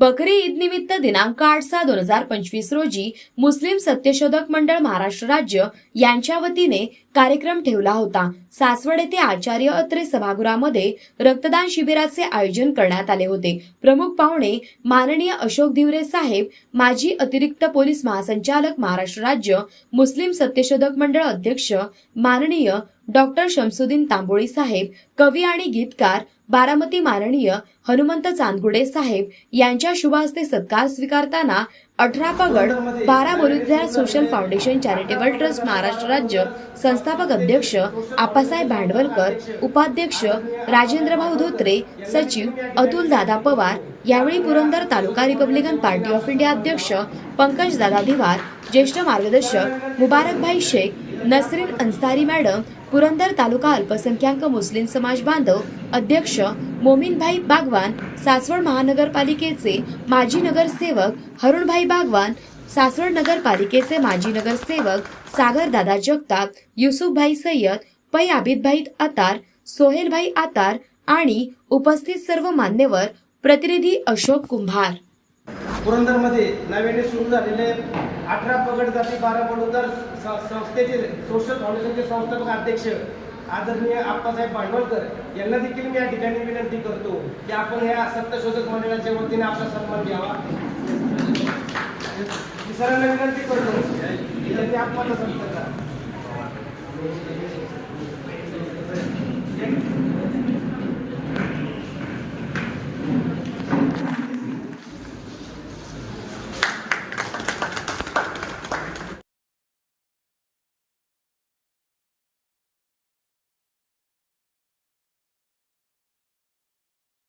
बकरी ईद निमित्त दिनांक आठ सहा दोन हजार पंचवीस रोजी मुस्लिम सत्यशोधक मंडळ महाराष्ट्र राज्य यांच्या वतीने कार्यक्रम ठेवला होता. सासवड येथे आचार्य अत्रे सभागृहामध्ये रक्तदान शिबिराचे आयोजन करण्यात आले होते. प्रमुख पाहुणे माननीय अशोक दिवरे साहेब माजी अतिरिक्त पोलीस महासंचालक महाराष्ट्र राज्य मुस्लिम सत्यशोधक मंडळ अध्यक्ष माननीय डॉक्टर शमसुद्दीन तांबोळी साहेब कवी आणि गीतकार बारामती माननीय हनुमंत चांदगुडे साहेब यांच्या शुभहस्ते सत्कार स्वीकारताना अठरा पगड बारा बोलुद्या social foundation charitable trust Maharashtra राज्य संस्थापक अध्यक्ष आप्पासाहेब भांडवलकर उपाध्यक्ष राजेंद्रभाऊ धोत्रे सचिव अतुल दादा पवार यावेळी Purandar taluka Republican Party of India अध्यक्ष पंकज दादा धिवार ज्येष्ठ मार्गदर्शक मुबारकभाई शेख नसरीन अन्सारी मॅडम पुरंदर तालुका अल्पसंख्याक मुस्लिम समाज बांधव अध्यक्ष मोमीनभाई बागवान सासवड महानगरपालिकेचे माजी नगरसेवक हरुणभाई बागवान सासवड नगरपालिकेचे माजी नगरसेवक सागर दादा जगताप युसुफभाई सय्यद पै आबिदभाई आतार सोहेलभाई आतार आणि उपस्थित सर्व मान्यवर प्रतिनिधी अशोक कुंभार. पुरंदरमध्ये नव्याने सुरू झालेले अठरा पगड जाती बारा बडोदर संस्थेचे सोशल फाउंडेशनचे संस्थापक अध्यक्ष आदरणीय आप्पासाहेब भांडवलकर यांना देखील मी या ठिकाणी विनंती करतो की आपण या सत्यशोधक मंडळाच्या वतीने आपला सन्मान घ्यावा. सरांना विनंती करतो की त्यांनी आप्पाचा सन्मान करा.